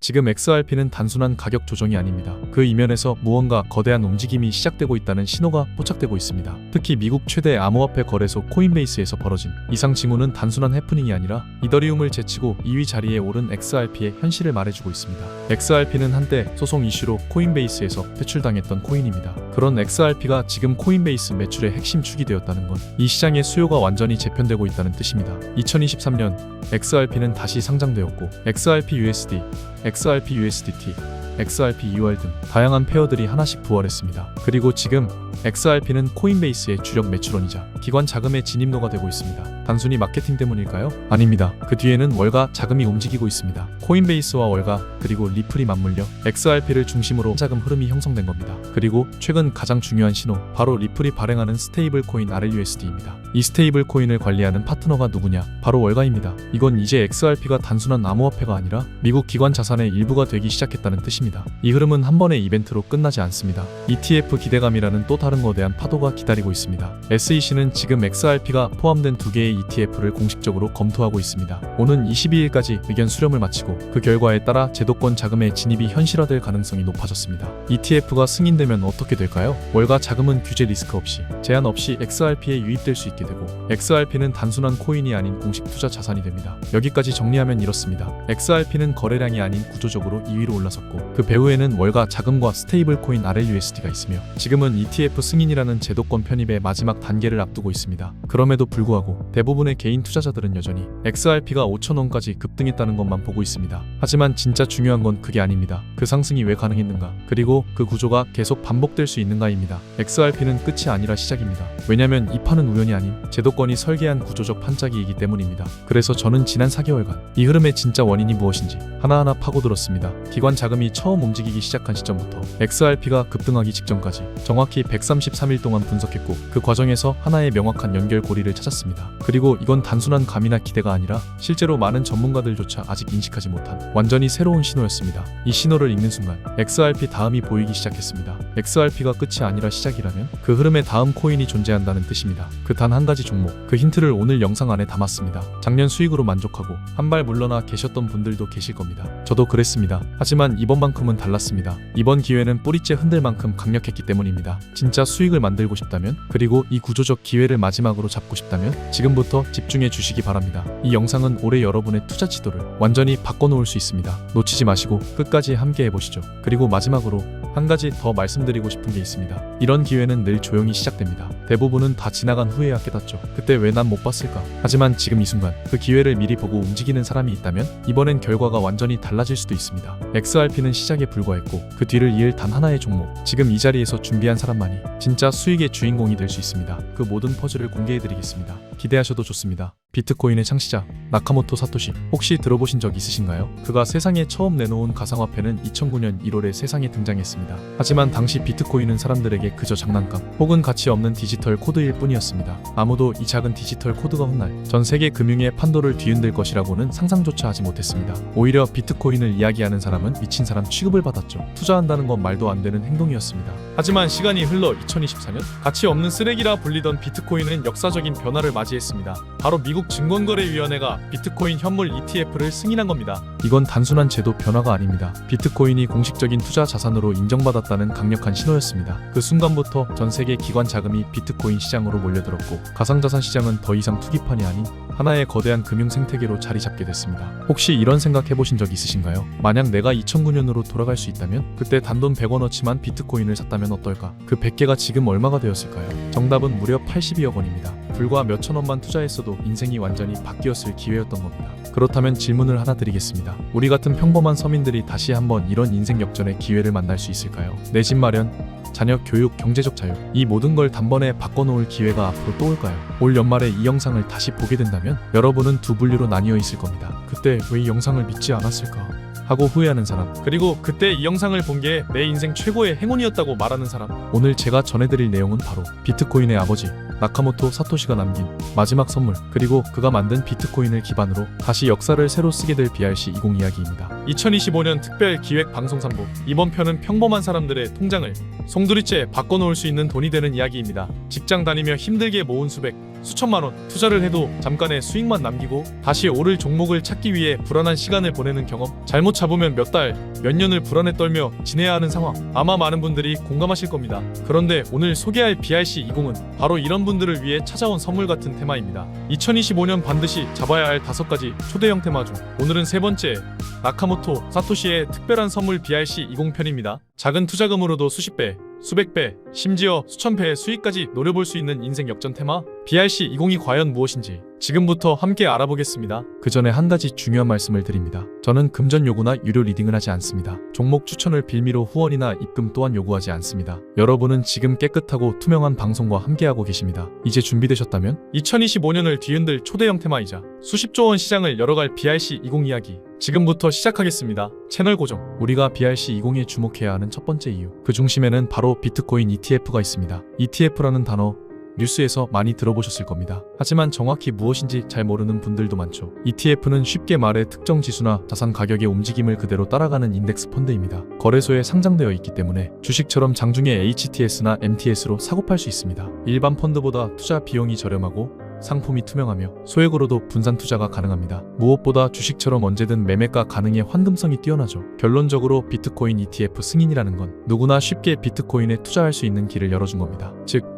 지금 XRP는 단순한 가격 조정이 아닙니다. 그 이면에서 무언가 거대한 움직임이 시작되고 있다는 신호가 포착되고 있습니다. 특히 미국 최대 암호화폐 거래소 코인베이스에서 벌어진 이상 징후는 단순한 해프닝이 아니라 이더리움을 제치고 2위 자리에 오른 XRP의 현실을 말해주고 있습니다. XRP는 한때 소송 이슈로 코인베이스에서 퇴출당했던 코인입니다. 그런 XRP가 지금 코인베이스 매출의 핵심 축이 되었다는 건 이 시장의 수요가 완전히 재편되고 있다는 뜻입니다. 2023년 XRP는 다시 상장되었고 XRP USD, XRP USDT, XRP UR 등 다양한 페어들이 하나씩 부활했습니다. 그리고 지금 XRP는 코인베이스의 주력 매출원이자 기관 자금의 진입로가 되고 있습니다. 단순히 마케팅 때문일까요? 아닙니다. 그 뒤에는 월가 자금이 움직이고 있습니다. 코인베이스와 월가 그리고 리플이 맞물려 XRP를 중심으로 자금 흐름이 형성된 겁니다. 그리고 최근 가장 중요한 신호 바로 리플이 발행하는 스테이블 코인 RLUSD입니다. 이 스테이블 코인을 관리하는 파트너가 누구냐? 바로 월가입니다. 이건 이제 XRP가 단순한 암호화폐가 아니라 미국 기관 자산의 일부가 되기 시작했다는 뜻입니다. 이 흐름은 한 번의 이벤트로 끝나지 않습니다. ETF 기대감이라는 또 다른 거대한 파도가 기다리고 있습니다. SEC는 지금 XRP가 포함된 두 개의 ETF를 공식적으로 검토하고 있습니다. 오는 22일까지 의견 수렴을 마치고 그 결과에 따라 제도권 자금의 진입이 현실화될 가능성이 높아졌습니다. ETF가 승인되면 어떻게 될까요? 월가 자금은 규제 리스크 없이 제한 없이 XRP에 유입될 수 있게 되고 XRP는 단순한 코인이 아닌 공식 투자 자산이 됩니다. 여기까지 정리하면 이렇습니다. XRP는 거래량이 아닌 구조적으로 2위로 올라섰고 그 배후에는 월가 자금과 스테이블 코인 RLUSD가 있으며 지금은 ETF 승인이라는 제도권 편입의 마지막 단계를 앞두고 있습니다. 그럼에도 불구하고 대부분의 개인 투자자들은 여전히 XRP가 5천원까지 급등했다는 것만 보고 있습니다. 하지만 진짜 중요한 건 그게 아닙니다. 그 상승이 왜 가능했는가? 그리고 그 구조가 계속 반복될 수 있는가입니다. XRP는 끝이 아니라 시작입니다. 왜냐면 이 판은 우연이 아닌 제도권이 설계한 구조적 판짜기이기 때문입니다. 그래서 저는 지난 4개월간 이 흐름의 진짜 원인이 무엇인지 하나하나 파고들었습니다. 기관 자금이 처음 움직이기 시작한 시점부터 XRP가 급등하기 직전까지 정확히 133일 동안 분석했고 그 과정에서 하나의 명확한 연결고리를 찾았습니다. 그리고 이건 단순한 감이나 기대가 아니라 실제로 많은 전문가들조차 아직 인식하지 못한 완전히 새로운 신호였습니다. 이 신호를 읽는 순간 XRP 다음이 보이기 시작했습니다. XRP가 끝이 아니라 시작이라면 그 흐름의 다음 코인이 존재한다는 뜻입니다. 그 단 한 가지 종목, 그 힌트를 오늘 영상 안에 담았습니다. 작년 수익으로 만족하고 한 발 물러나 계셨던 분들도 계실 겁니다. 저도 그랬습니다. 하지만 이번만큼은 달랐습니다. 이번 기회는 뿌리째 흔들 만큼 강력했기 때문입니다. 진짜 수익을 만들고 싶다면 그리고 이 구조적 기회를 마지막으로 잡고 싶다면 지금부터 집중해 주시기 바랍니다. 이 영상은 올해 여러분의 투자 지도를 완전히 바꿔놓을 수 있습니다. 놓치지 마시고 끝까지 함께 해보시죠. 그리고 마지막으로 한 가지 더 말씀드리고 싶은 게 있습니다. 이런 기회는 늘 조용히 시작됩니다. 대부분은 다 지나간 후에야 깨닫죠. 그때 왜 난 못 봤을까? 하지만 지금 이 순간 그 기회를 미리 보고 움직이는 사람이 있다면 이번엔 결과가 완전히 달라질 수도 있습니다. XRP는 시작에 불과했고 그 뒤를 이을 단 하나의 종목. 지금 이 자리에서 준비한 사람만이 진짜 수익의 주인공이 될 수 있습니다. 그 모든 퍼즐을 공개해드리겠습니다. 기대하셔도 좋습니다. 비트코인의 창시자 나카모토 사토시 혹시 들어보신 적 있으신가요? 그가 세상에 처음 내놓은 가상화폐는 2009년 1월에 세상에 등장했습니다. 하지만 당시 비트코인은 사람들에게 그저 장난감 혹은 가치 없는 디지털 코드일 뿐이었습니다. 아무도 이 작은 디지털 코드가 훗날 전 세계 금융의 판도를 뒤흔들 것이라고는 상상조차 하지 못했습니다. 오히려 비트코인을 이야기하는 사람은 미친 사람 취급을 받았죠. 투자한다는 건 말도 안 되는 행동이었습니다. 하지만 시간이 흘러 2024년 가치 없는 쓰레기라 불리던 비트코인은 역사적인 변화를 맞이했습니다. 바로 미국 증권거래위원회가 비트코인 현물 ETF를 승인한 겁니다. 이건 단순한 제도 변화가 아닙니다. 비트코인이 공식적인 투자 자산으로 인정받았다는 강력한 신호였습니다. 그 순간부터 전 세계 기관 자금이 비트코인 시장으로 몰려들었고 가상자산 시장은 더 이상 투기판이 아닌 하나의 거대한 금융 생태계로 자리 잡게 됐습니다. 혹시 이런 생각 해보신 적 있으신가요? 만약 내가 2009년으로 돌아갈 수 있다면 그때 단돈 100원어치만 비트코인을 샀다면 어떨까? 그 100개가 지금 얼마가 되었을까요? 정답은 무려 82억 원입니다. 불과 몇천 원만 투자했어도 인생이 완전히 바뀌었을 기회였던 겁니다. 그렇다면 질문을 하나 드리겠습니다. 우리 같은 평범한 서민들이 다시 한번 이런 인생 역전의 기회를 만날 수 있을까요? 내 집 마련, 자녀 교육, 경제적 자유 이 모든 걸 단번에 바꿔놓을 기회가 앞으로 또 올까요? 올 연말에 이 영상을 다시 보게 된다면 여러분은 두 분류로 나뉘어 있을 겁니다. 그때 왜 이 영상을 믿지 않았을까? 하고 후회하는 사람. 그리고 그때 이 영상을 본 게 내 인생 최고의 행운이었다고 말하는 사람. 오늘 제가 전해드릴 내용은 바로 비트코인의 아버지 나카모토 사토시가 남긴 마지막 선물 그리고 그가 만든 비트코인을 기반으로 다시 역사를 새로 쓰게 될 BRC 20 이야기입니다. 2025년 특별 기획 방송 3부. 이번 편은 평범한 사람들의 통장을 송두리째 바꿔놓을 수 있는 돈이 되는 이야기입니다. 직장 다니며 힘들게 모은 수백 수천만 원 투자를 해도 잠깐의 수익만 남기고 다시 오를 종목을 찾기 위해 불안한 시간을 보내는 경험 잘못 잡으면 몇 달, 몇 년을 불안에 떨며 지내야 하는 상황 아마 많은 분들이 공감하실 겁니다. 그런데 오늘 소개할 BRC20은 바로 이런 분들을 위해 찾아온 선물 같은 테마입니다. 2025년 반드시 잡아야 할 다섯 가지 초대형 테마 중 오늘은 세 번째 나카모토 사토시의 특별한 선물 BRC20 편입니다. 작은 투자금으로도 수십 배, 수백 배, 심지어 수천 배의 수익까지 노려볼 수 있는 인생 역전 테마 BRC20이 과연 무엇인지 지금부터 함께 알아보겠습니다. 그 전에 한 가지 중요한 말씀을 드립니다. 저는 금전 요구나 유료 리딩을 하지 않습니다. 종목 추천을 빌미로 후원이나 입금 또한 요구하지 않습니다. 여러분은 지금 깨끗하고 투명한 방송과 함께하고 계십니다. 이제 준비되셨다면 2025년을 뒤흔들 초대형 테마이자 수십조 원 시장을 열어갈 BRC20 이야기 지금부터 시작하겠습니다. 채널 고정. 우리가 BRC20에 주목해야 하는 첫 번째 이유. 그 중심에는 바로 비트코인 ETF가 있습니다. ETF라는 단어 뉴스에서 많이 들어보셨을 겁니다. 하지만 정확히 무엇인지 잘 모르는 분들도 많죠. ETF는 쉽게 말해 특정 지수나 자산 가격의 움직임을 그대로 따라가는 인덱스 펀드입니다. 거래소에 상장되어 있기 때문에 주식처럼 장중에 HTS나 MTS로 사고 팔 수 있습니다. 일반 펀드보다 투자 비용이 저렴하고 상품이 투명하며 소액으로도 분산 투자가 가능합니다. 무엇보다 주식처럼 언제든 매매가 가능해 환금성이 뛰어나죠. 결론적으로 비트코인 ETF 승인이라는 건 누구나 쉽게 비트코인에 투자할 수 있는 길을 열어준 겁니다. 즉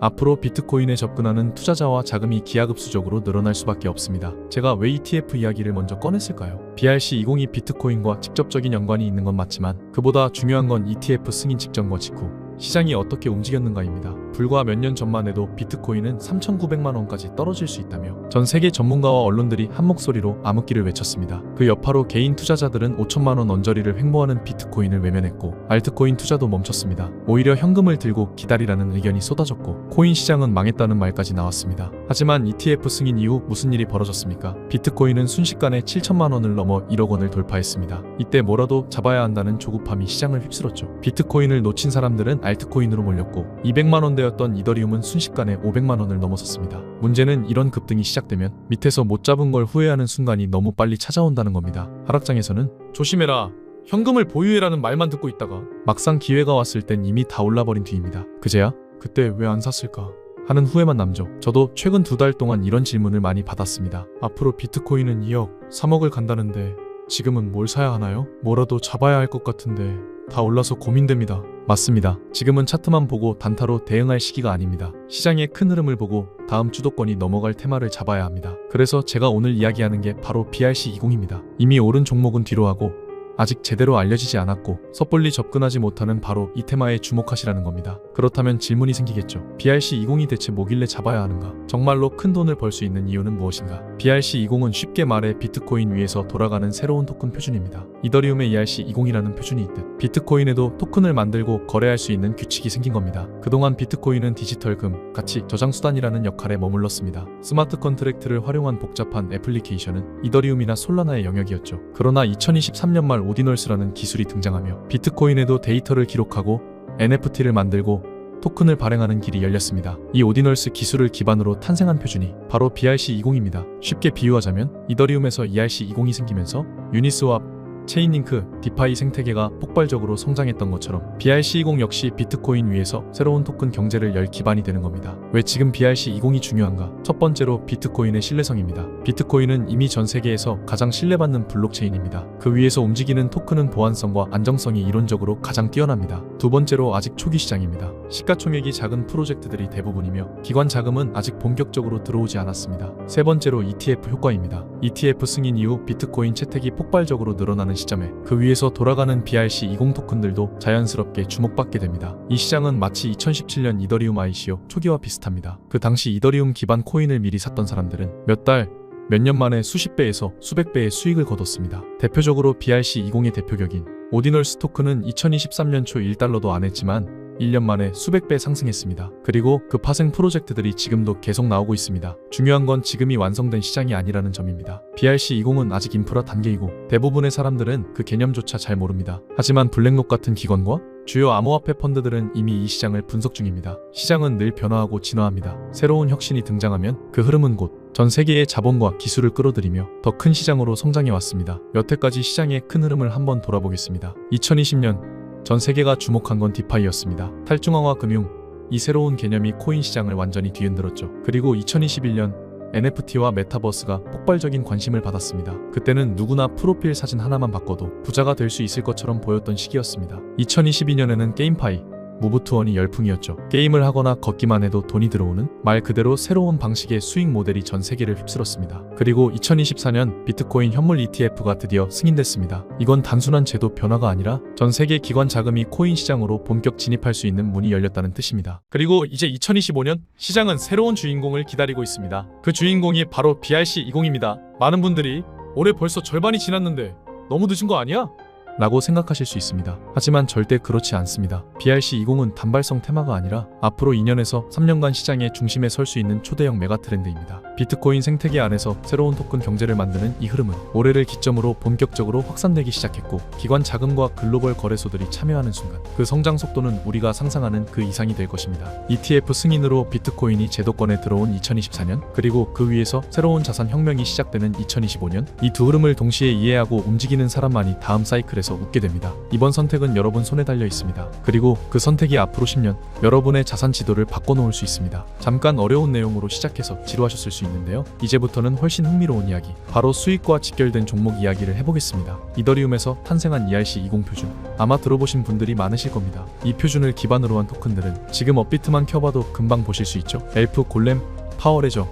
앞으로 비트코인에 접근하는 투자자와 자금이 기하급수적으로 늘어날 수밖에 없습니다. 제가 왜 ETF 이야기를 먼저 꺼냈을까요? BRC20이 비트코인과 직접적인 연관이 있는 건 맞지만 그보다 중요한 건 ETF 승인 직전과 직후 시장이 어떻게 움직였는가입니다. 불과 몇 년 전만 해도 비트코인은 3,900만 원까지 떨어질 수 있다며 전 세계 전문가와 언론들이 한 목소리로 암흑기를 외쳤습니다. 그 여파로 개인 투자자들은 5천만 원 언저리를 횡보하는 비트코인을 외면했고 알트코인 투자도 멈췄습니다. 오히려 현금을 들고 기다리라는 의견이 쏟아졌고 코인 시장은 망했다는 말까지 나왔습니다. 하지만 ETF 승인 이후 무슨 일이 벌어졌습니까? 비트코인은 순식간에 7천만 원을 넘어 1억 원을 돌파했습니다. 이때 뭐라도 잡아야 한다는 조급함이 시장을 휩쓸었죠. 비트코인을 놓친 사람들은 알트코인으로 몰렸고 200만 원대였던 이더리움은 순식간에 500만 원을 넘어섰습니다. 문제는 이런 급등이 시작되면 밑에서 못 잡은 걸 후회하는 순간이 너무 빨리 찾아온다는 겁니다. 하락장에서는 조심해라. 현금을 보유해라는 말만 듣고 있다가 막상 기회가 왔을 땐 이미 다 올라버린 뒤입니다. 그제야 그때 왜 안 샀을까? 하는 후회만 남죠. 저도 최근 두 달 동안 이런 질문을 많이 받았습니다. 앞으로 비트코인은 2억, 3억을 간다는데 지금은 뭘 사야 하나요? 뭐라도 잡아야 할 것 같은데 다 올라서 고민됩니다. 맞습니다. 지금은 차트만 보고 단타로 대응할 시기가 아닙니다. 시장의 큰 흐름을 보고 다음 주도권이 넘어갈 테마를 잡아야 합니다. 그래서 제가 오늘 이야기하는 게 바로 BRC20입니다. 이미 오른 종목은 뒤로 하고 아직 제대로 알려지지 않았고 섣불리 접근하지 못하는 바로 이 테마에 주목하시라는 겁니다. 그렇다면 질문이 생기겠죠. BRC20이 대체 뭐길래 잡아야 하는가? 정말로 큰 돈을 벌 수 있는 이유는 무엇인가? BRC20은 쉽게 말해 비트코인 위에서 돌아가는 새로운 토큰 표준입니다. 이더리움의 ERC20이라는 표준이 있듯 비트코인에도 토큰을 만들고 거래할 수 있는 규칙이 생긴 겁니다. 그동안 비트코인은 디지털 금, 가치 저장 수단이라는 역할에 머물렀습니다. 스마트 컨트랙트를 활용한 복잡한 애플리케이션은 이더리움이나 솔라나의 영역이었죠. 그러나 2023년 말 오디널스라는 기술이 등장하며 비트코인에도 데이터를 기록하고 NFT를 만들고 토큰을 발행하는 길이 열렸습니다. 이 오디널스 기술을 기반으로 탄생한 표준이 바로 BRC20입니다. 쉽게 비유하자면 이더리움에서 ERC20이 생기면서 유니스왑, 체인링크, 디파이 생태계가 폭발적으로 성장했던 것처럼 BRC20 역시 비트코인 위에서 새로운 토큰 경제를 열 기반이 되는 겁니다. 왜 지금 BRC20이 중요한가? 첫 번째로 비트코인의 신뢰성입니다. 비트코인은 이미 전 세계에서 가장 신뢰받는 블록체인입니다. 그 위에서 움직이는 토큰은 보안성과 안정성이 이론적으로 가장 뛰어납니다. 두 번째로 아직 초기 시장입니다. 시가총액이 작은 프로젝트들이 대부분이며 기관 자금은 아직 본격적으로 들어오지 않았습니다. 세 번째로 ETF 효과입니다. ETF 승인 이후 비트코인 채택이 폭발적으로 늘어나는 시점에 그 위에서 돌아가는 BRC20 토큰들도 자연스럽게 주목받게 됩니다. 이 시장은 마치 2017년 이더리움 ICO 초기와 비슷합니다. 그 당시 이더리움 기반 코인을 미리 샀던 사람들은 몇 달, 몇 년 만에 수십 배에서 수백 배의 수익을 거뒀습니다. 대표적으로 BRC20의 대표격인 오디널스 토큰은 2023년 초 1달러도 안 했지만 1년 만에 수백 배 상승했습니다. 그리고 그 파생 프로젝트들이 지금도 계속 나오고 있습니다. 중요한 건 지금이 완성된 시장이 아니라는 점입니다. BRC20은 아직 인프라 단계이고 대부분의 사람들은 그 개념조차 잘 모릅니다. 하지만 블랙록 같은 기관과 주요 암호화폐 펀드들은 이미 이 시장을 분석 중입니다. 시장은 늘 변화하고 진화합니다. 새로운 혁신이 등장하면 그 흐름은 곧 전 세계의 자본과 기술을 끌어들이며 더 큰 시장으로 성장해 왔습니다. 여태까지 시장의 큰 흐름을 한번 돌아보겠습니다. 2020년 전 세계가 주목한 건 디파이였습니다. 탈중앙화 금융, 이 새로운 개념이 코인 시장을 완전히 뒤흔들었죠. 그리고 2021년 NFT와 메타버스가 폭발적인 관심을 받았습니다. 그때는 누구나 프로필 사진 하나만 바꿔도 부자가 될 수 있을 것처럼 보였던 시기였습니다. 2022년에는 게임파이, 무브투원이 열풍이었죠. 게임을 하거나 걷기만 해도 돈이 들어오는 말 그대로 새로운 방식의 수익 모델이 전 세계를 휩쓸었습니다. 그리고 2024년 비트코인 현물 ETF가 드디어 승인됐습니다. 이건 단순한 제도 변화가 아니라 전 세계 기관 자금이 코인 시장으로 본격 진입할 수 있는 문이 열렸다는 뜻입니다. 그리고 이제 2025년 시장은 새로운 주인공을 기다리고 있습니다. 그 주인공이 바로 BRC20입니다. 많은 분들이 올해 벌써 절반이 지났는데 너무 늦은 거 아니야? 라고 생각하실 수 있습니다. 하지만 절대 그렇지 않습니다. BRC20은 단발성 테마가 아니라 앞으로 2년에서 3년간 시장의 중심에 설 수 있는 초대형 메가 트렌드입니다. 비트코인 생태계 안에서 새로운 토큰 경제를 만드는 이 흐름은 올해를 기점으로 본격적으로 확산되기 시작했고 기관 자금과 글로벌 거래소들이 참여하는 순간 그 성장 속도는 우리가 상상하는 그 이상이 될 것입니다. ETF 승인으로 비트코인이 제도권에 들어온 2024년 그리고 그 위에서 새로운 자산 혁명이 시작되는 2025년 이 두 흐름을 동시에 이해하고 움직이는 사람만이 다음 사이클에서 웃게 됩니다. 이번 선택은 여러분 손에 달려 있습니다. 그리고 그 선택이 앞으로 10년 여러분의 자산 지도를 바꿔놓을 수 있습니다. 잠깐 어려운 내용으로 시작해서 지루하셨을 수 있는데요. 이제부터는 훨씬 흥미로운 이야기, 바로 수익과 직결된 종목 이야기를 해보겠습니다. 이더리움에서 탄생한 ERC20 표준, 아마 들어보신 분들이 많으실 겁니다. 이 표준을 기반으로 한 토큰들은 지금 업비트만 켜봐도 금방 보실 수 있죠. 엘프, 골렘, 파워레저,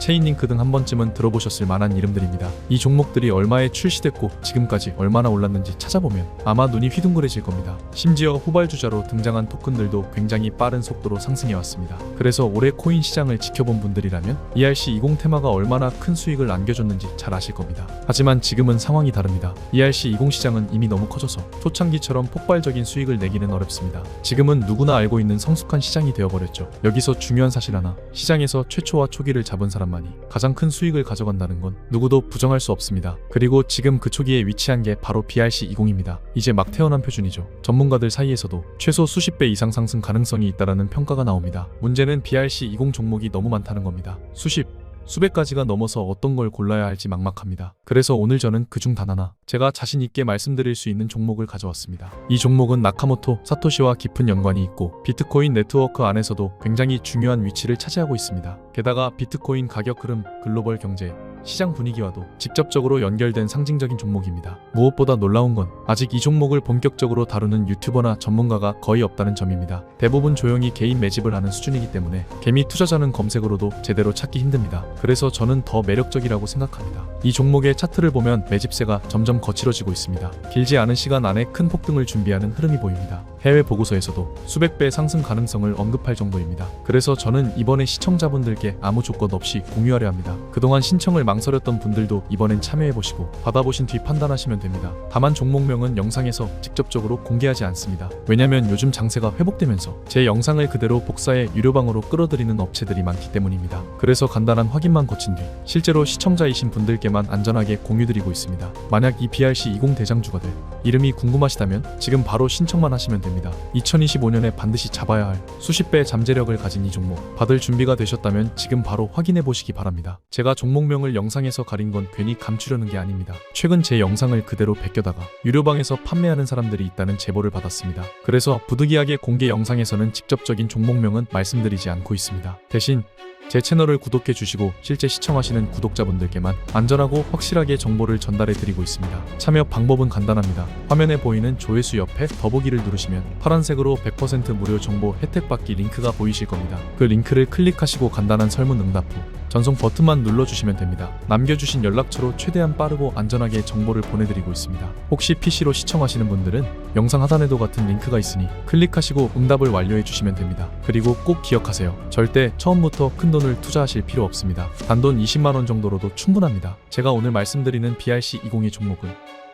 체인링크 등 한 번쯤은 들어보셨을 만한 이름들입니다. 이 종목들이 얼마에 출시됐고 지금까지 얼마나 올랐는지 찾아보면 아마 눈이 휘둥그레질 겁니다. 심지어 후발주자로 등장한 토큰들도 굉장히 빠른 속도로 상승해왔습니다. 그래서 올해 코인 시장을 지켜본 분들이라면 ERC20 테마가 얼마나 큰 수익을 안겨줬는지 잘 아실 겁니다. 하지만 지금은 상황이 다릅니다. ERC20 시장은 이미 너무 커져서 초창기처럼 폭발적인 수익을 내기는 어렵습니다. 지금은 누구나 알고 있는 성숙한 시장이 되어버렸죠. 여기서 중요한 사실 하나, 시장에서 최초와 초기를 잡은 사람 만이 가장 큰 수익을 가져간다는 건 누구도 부정할 수 없습니다. 그리고 지금 그 초기에 위치한 게 바로 BRC20입니다. 이제 막 태어난 표준이죠. 전문가들 사이에서도 최소 수십 배 이상 상승 가능성이 있다라는 평가가 나옵니다. 문제는 BRC20 종목이 너무 많다는 겁니다. 수십, 수백 가지가 넘어서 어떤 걸 골라야 할지 막막합니다. 그래서 오늘 저는 그중 단 하나, 제가 자신 있게 말씀드릴 수 있는 종목을 가져왔습니다. 이 종목은 나카모토 사토시와 깊은 연관이 있고 비트코인 네트워크 안에서도 굉장히 중요한 위치를 차지하고 있습니다. 게다가 비트코인 가격 흐름, 글로벌 경제, 시장 분위기와도 직접적으로 연결된 상징적인 종목입니다. 무엇보다 놀라운 건 아직 이 종목을 본격적으로 다루는 유튜버나 전문가가 거의 없다는 점입니다. 대부분 조용히 개인 매집을 하는 수준이기 때문에 개미 투자자는 검색으로도 제대로 찾기 힘듭니다. 그래서 저는 더 매력적이라고 생각합니다. 이 종목의 차트를 보면 매집세가 점점 거칠어지고 있습니다. 길지 않은 시간 안에 큰 폭등을 준비하는 흐름이 보입니다. 해외 보고서에서도 수백 배 상승 가능성을 언급할 정도입니다. 그래서 저는 이번에 시청자분들께 아무 조건 없이 공유하려 합니다. 그동안 신청을 망설였던 분들도 이번엔 참여해보시고 받아보신 뒤 판단하시면 됩니다. 다만 종목명은 영상에서 직접적으로 공개하지 않습니다. 왜냐면 요즘 장세가 회복되면서 제 영상을 그대로 복사해 유료방으로 끌어들이는 업체들이 많기 때문입니다. 그래서 간단한 확인만 거친 뒤 실제로 시청자이신 분들께만 안전하게 공유드리고 있습니다. 만약 이 BRC20 대장주가 될 이름이 궁금하시다면 지금 바로 신청만 하시면 됩니다. 2025년에 반드시 잡아야 할 수십 배의 잠재력을 가진 이 종목 받을 준비가 되셨다면 지금 바로 확인해 보시기 바랍니다. 제가 종목명을 영상에서 가린 건 괜히 감추려는 게 아닙니다. 최근 제 영상을 그대로 베껴다가 유료방에서 판매하는 사람들이 있다는 제보를 받았습니다. 그래서 부득이하게 공개 영상에서는 직접적인 종목명은 말씀드리지 않고 있습니다. 대신 제 채널을 구독해 주시고 실제 시청하시는 구독자분들께만 안전하고 확실하게 정보를 전달해 드리고 있습니다. 참여 방법은 간단합니다. 화면에 보이는 조회수 옆에 더보기를 누르시면 파란색으로 100% 무료 정보 혜택 받기 링크가 보이실 겁니다. 그 링크를 클릭하시고 간단한 설문 응답 후 전송 버튼만 눌러주시면 됩니다. 남겨주신 연락처로 최대한 빠르고 안전하게 정보를 보내드리고 있습니다. 혹시 PC로 시청하시는 분들은 영상 하단에도 같은 링크가 있으니 클릭하시고 응답을 완료해 주시면 됩니다. 그리고 꼭 기억하세요. 절대 처음부터 큰돈 을 투자하실 필요 없습니다. 단돈 20만원 정도로도 충분합니다. 제가 오늘 말씀드리는 BRC20의 종목은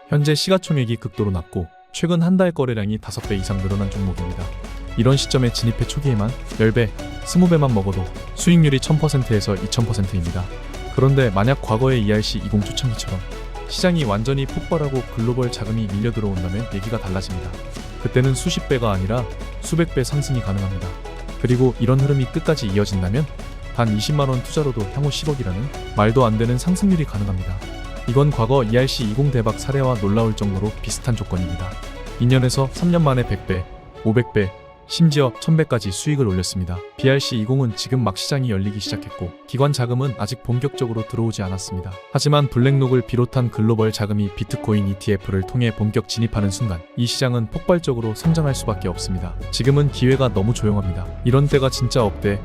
현재 시가총액이 극도로 낮고 최근 한 달 거래량이 5배 이상 늘어난 종목입니다. 이런 시점에 진입해 초기에만 10배, 20배만 먹어도 수익률이 1000%에서 2000%입니다. 그런데 만약 과거의 ERC20 초창기처럼 시장이 완전히 폭발하고 글로벌 자금이 밀려 들어온다면 얘기가 달라집니다. 그때는 수십 배가 아니라 수백 배 상승이 가능합니다. 그리고 이런 흐름이 끝까지 이어진다면 단 20만원 투자로도 향후 10억이라는 말도 안 되는 상승률이 가능합니다. 이건 과거 ERC20 대박 사례와 놀라울 정도로 비슷한 조건입니다. 2년에서 3년 만에 100배, 500배, 심지어 1000배까지 수익을 올렸습니다. BRC20은 지금 막 시장이 열리기 시작했고 기관 자금은 아직 본격적으로 들어오지 않았습니다. 하지만 블랙록을 비롯한 글로벌 자금이 비트코인 ETF를 통해 본격 진입하는 순간 이 시장은 폭발적으로 성장할 수밖에 없습니다. 지금은 기회가 너무 조용합니다. 이런 때가 진짜 억대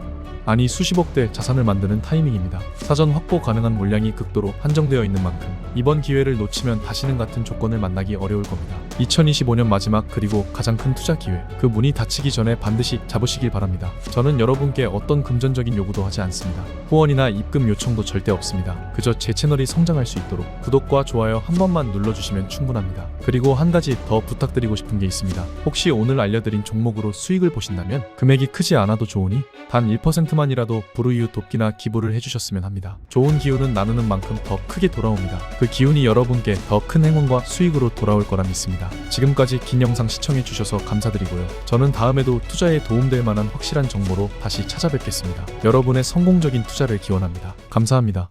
아니 수십억 대 자산을 만드는 타이밍입니다. 사전 확보 가능한 물량이 극도로 한정되어 있는 만큼 이번 기회를 놓치면 다시는 같은 조건을 만나기 어려울 겁니다. 2025년 마지막 그리고 가장 큰 투자 기회 그 문이 닫히기 전에 반드시 잡으시길 바랍니다. 저는 여러분께 어떤 금전적인 요구도 하지 않습니다. 후원이나 입금 요청도 절대 없습니다. 그저 제 채널이 성장할 수 있도록 구독과 좋아요 한 번만 눌러주시면 충분합니다. 그리고 한 가지 더 부탁드리고 싶은 게 있습니다. 혹시 오늘 알려드린 종목으로 수익을 보신다면 금액이 크지 않아도 좋으니 단 1% 만이라도 불우이웃 돕기나 기부를 해주셨으면 합니다. 좋은 기운은 나누는 만큼 더 크게 돌아옵니다. 그 기운이 여러분께 더 큰 행운과 수익으로 돌아올 거라 믿습니다. 지금까지 긴 영상 시청해주셔서 감사드리고요. 저는 다음에도 투자에 도움될 만한 확실한 정보로 다시 찾아뵙겠습니다. 여러분의 성공적인 투자를 기원합니다. 감사합니다.